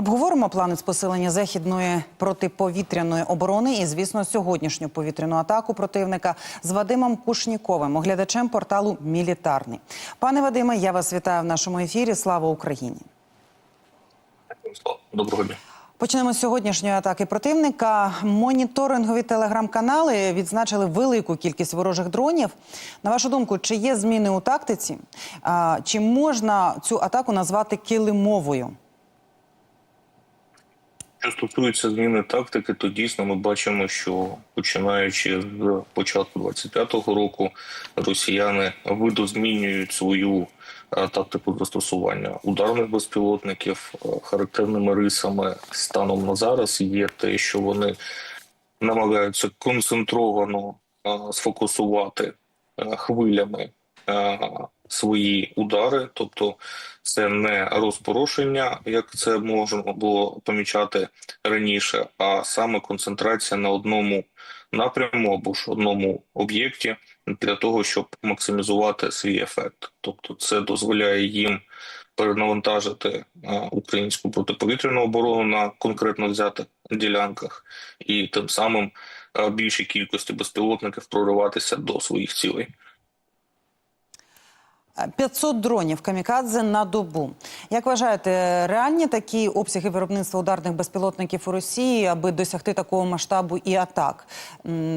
Обговоримо плани з посилення західної протиповітряної оборони і, звісно, сьогоднішню повітряну атаку противника з Вадимом Кушніковим, оглядачем порталу Мілітарний. Пане Вадиме, я вас вітаю в нашому ефірі. Слава Україні! Доброго дня. Почнемо з сьогоднішньої атаки противника. Моніторингові телеграм-канали відзначили велику кількість ворожих дронів. На вашу думку, чи є зміни у тактиці? Чи можна цю атаку назвати килимовою? Що стосується зміни тактики, то дійсно ми бачимо, що починаючи з початку 25-го року, росіяни видозмінюють свою е, тактику застосування ударних безпілотників. Е, Характерними рисами станом на зараз є те, що вони намагаються концентровано е, сфокусувати хвилями свої удари, тобто це не розпорошення, як це можна було помічати раніше, а саме концентрація на одному напряму або ж одному об'єкті для того, щоб максимізувати свій ефект. Тобто, це дозволяє їм перенавантажити е, українську протиповітряну оборону на конкретно взятих ділянках, і тим самим е, більшій кількості безпілотників прориватися до своїх цілей. 500 дронів камікадзе на добу. Як вважаєте, реальні такі обсяги виробництва ударних безпілотників у Росії, аби досягти такого масштабу і атак?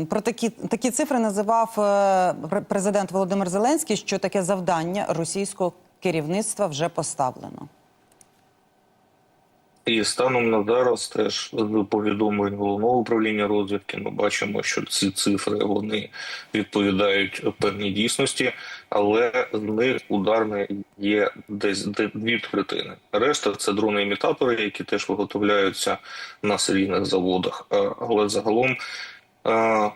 Про такі такі цифри називав е, президент Володимир Зеленський, що таке завдання російського керівництва вже поставлено. І станом на зараз теж повідомлень головного управління розвідки ми бачимо, що ці цифри вони відповідають певній дійсності, але з них ударне є десь дві третини. Решта це дрони-імітатори, які теж виготовляються на серійних заводах. Е, Але загалом е,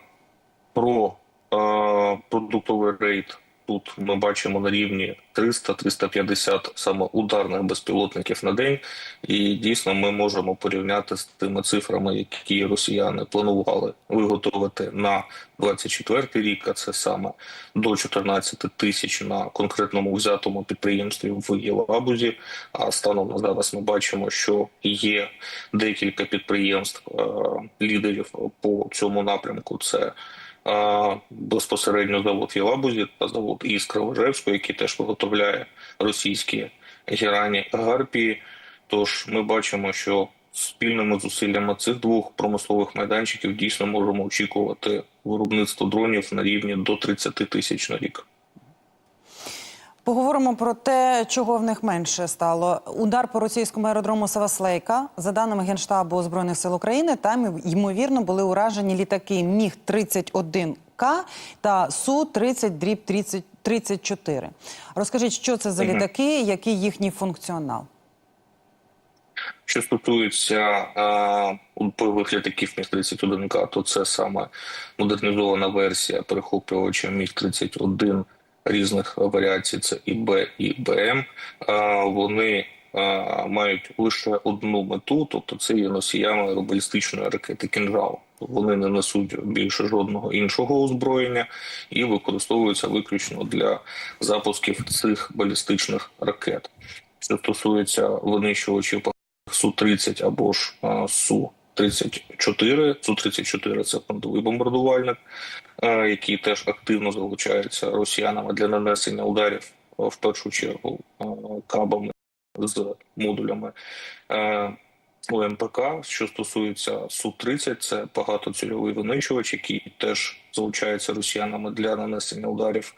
про е, продуктовий рейд тут ми бачимо на рівні 300-350 саме ударних безпілотників на день. І дійсно ми можемо порівняти з тими цифрами, які росіяни планували виготовити на 24 рік. А це саме до 14 тисяч на конкретному взятому підприємстві в Єлабузі. А станом на зараз ми бачимо, що є декілька підприємств е, лідерів по цьому напрямку. Це безпосередньо завод Єлабузі та завод із Кривожевського, який теж виготовляє російські гірані гарпії. Тож ми бачимо, що спільними зусиллями цих двох промислових майданчиків дійсно можемо очікувати виробництво дронів на рівні до 30 тисяч на рік. Поговоримо про те, чого в них менше стало. Удар по російському аеродрому Саваслейка. За даними Генштабу Збройних сил України, там ймовірно були уражені літаки Міг 31 К та Су 30 дріб 30 34. Розкажіть, що це за літаки, який їхній функціонал? Що стосується бойових літаків Міг-31К, то це саме модернізована версія перехоплювача Міг-31 різних варіацій. Це і Б, і БМ. Вони мають лише одну мету, тобто це є носіями аеробалістичної ракети «Кінжал». Вони не несуть більше жодного іншого озброєння і використовуються виключно для запусків цих балістичних ракет. Що стосується винищувачів Су-30 або ж а, Су-34. Су-34 – це фронтовий бомбардувальник, е, який теж активно залучається росіянами для нанесення ударів е, в першу чергу е, кабами з модулями ОМПК. Що стосується Су-30, це багатоцільовий винищувач, який теж залучається росіянами для нанесення ударів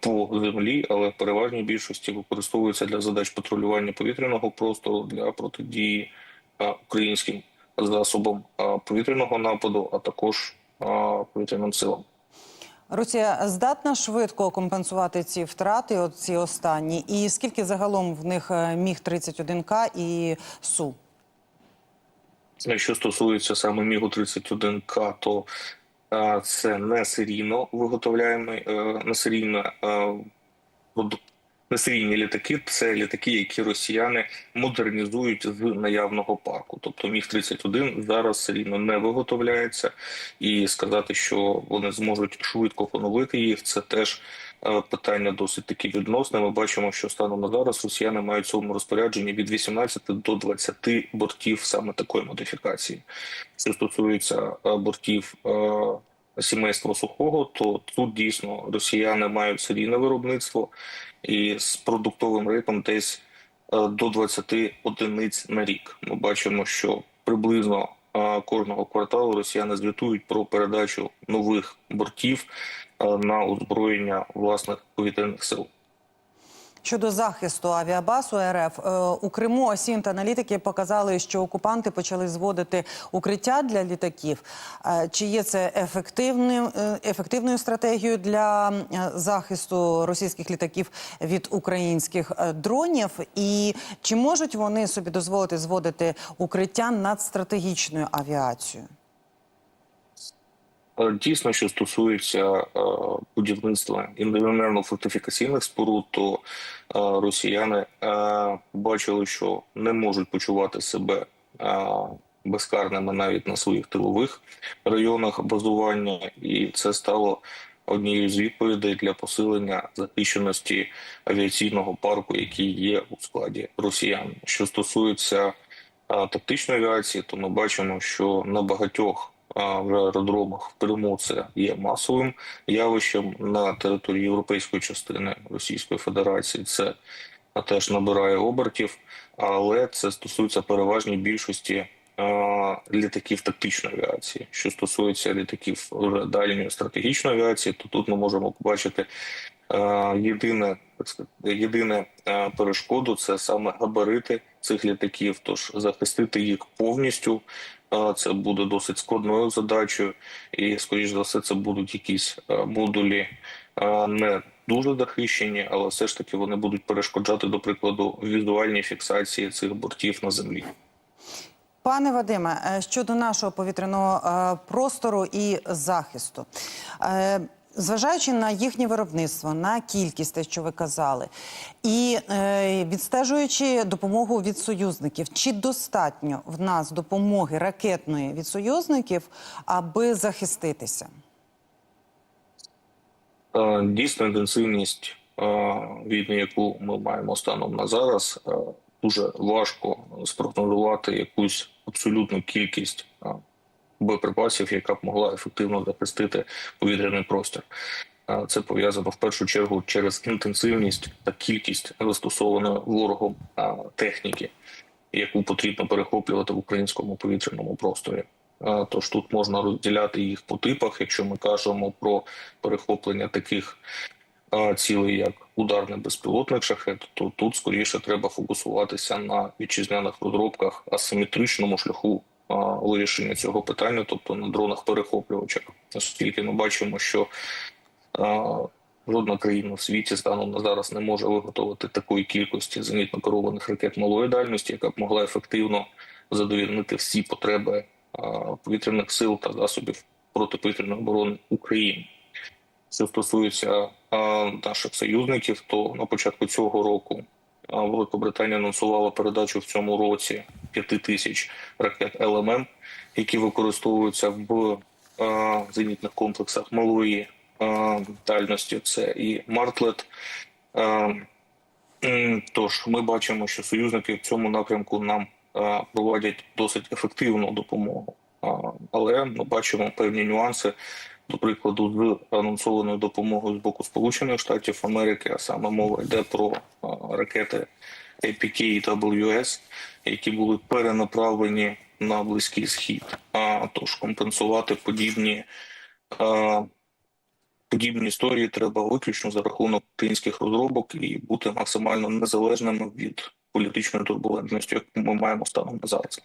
по землі, але в переважній більшості використовується для задач патрулювання повітряного простору для протидії українським засобам е, повітряного нападу, а також повітряним силам. Росія здатна швидко компенсувати ці втрати, от ці останні, і скільки загалом в них е, міг 31 К і Су? Що стосується саме Мігу 31 К, то це не серійно виготовляємо е, не серійне е, проду- не серійні літаки, це літаки, які росіяни модернізують з наявного парку. Тобто міг 31 зараз серійно не виготовляється, і сказати, що вони зможуть швидко поновити їх, це теж е, питання досить таки відносне. Ми бачимо, що станом на зараз росіяни мають в цьому розпорядженні від 18 до 20 бортів саме такої модифікації. Що стосується е, бортів. е, Сімейства сухого, то тут дійсно росіяни мають серійне виробництво і з продуктовим рейпом десь е, до 20 одиниць на рік. Ми бачимо, що приблизно е, кожного кварталу росіяни звітують про передачу нових бортів е, на озброєння власних повітряних сил. Щодо захисту авіабазу РФ е, у Криму осінт аналітики показали, що окупанти почали зводити укриття для літаків. Е, Чи є це ефективним е, ефективною стратегією для захисту російських літаків від українських дронів? І чи можуть вони собі дозволити зводити укриття над стратегічною авіацією? Е, Дійсно, що стосується е, будівництва інженерно-фортифікаційних споруд, то е, росіяни бачили, що не можуть почувати себе безкарними навіть на своїх тилових районах базування, і це стало однією з відповідей для посилення захищеності авіаційного парку, який є у складі росіян. Що стосується тактичної авіації, то ми бачимо, що на багатьох вже аеродромах в Криму це є масовим явищем на території європейської частини Російської Федерації. Це теж набирає обертів, але це стосується переважній більшості літаків тактичної авіації. Що стосується літаків дальньої стратегічної авіації, то тут ми можемо побачити єдине єдине перешкоду це саме габарити цих літаків. Тож захистити їх повністю це буде досить складною задачею, і скоріш за все, це будуть якісь модулі не дуже захищені, але все ж таки вони будуть перешкоджати, до прикладу, візуальній фіксації цих бортів на землі. Пане Вадиме, е, щодо нашого повітряного е, простору і захисту. Зважаючи на їхнє виробництво, на кількість, те, що ви казали, і е, відстежуючи допомогу від союзників, чи достатньо в нас допомоги ракетної від союзників, аби захиститися? Е, Дійсно, інтенсивність е, війни, яку ми маємо станом на зараз, е, дуже важко спрогнозувати якусь абсолютну кількість боєприпасів, яка б могла ефективно захистити повітряний простір. Це пов'язано в першу чергу через інтенсивність та кількість застосованої ворогом техніки, яку потрібно перехоплювати в українському повітряному просторі. Тож тут можна розділяти їх по типах, якщо ми кажемо про перехоплення таких цілей, як ударний безпілотник шахет, то тут скоріше треба фокусуватися на вітчизняних розробках асиметричному шляху вирішення цього питання, тобто на дронах перехоплювачах, оскільки ми бачимо, що жодна країна в світі станом на зараз не може виготовити такої кількості зенітно керованих ракет малої дальності, яка б могла ефективно задовільнити всі потреби повітряних сил та засобів протиповітряної оборони України. Що стосується наших союзників, то на початку цього року Великобританія анонсувала передачу в цьому році 5 тисяч ракет ЛММ, які використовуються в зенітних комплексах малої дальності. Це і Мартлет. Тож ми бачимо, що союзники в цьому напрямку нам проводять досить ефективну допомогу. Але ми бачимо певні нюанси, до прикладу, з анонсованою допомогою з боку Сполучених Штатів Америки, а саме мова йде про ракети APK і WS, які були перенаправлені на близький схід. А тож компенсувати подібні. Подібні історії треба виключно за рахунок українських розробок і бути максимально незалежними від політичної турбулентності, яку ми маємо станом на зараз.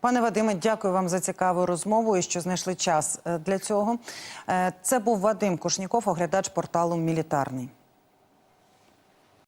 Пане Вадиме, дякую вам за цікаву розмову і що знайшли час е, для цього. Е, Це був Вадим Кушніков, оглядач порталу Мілітарний.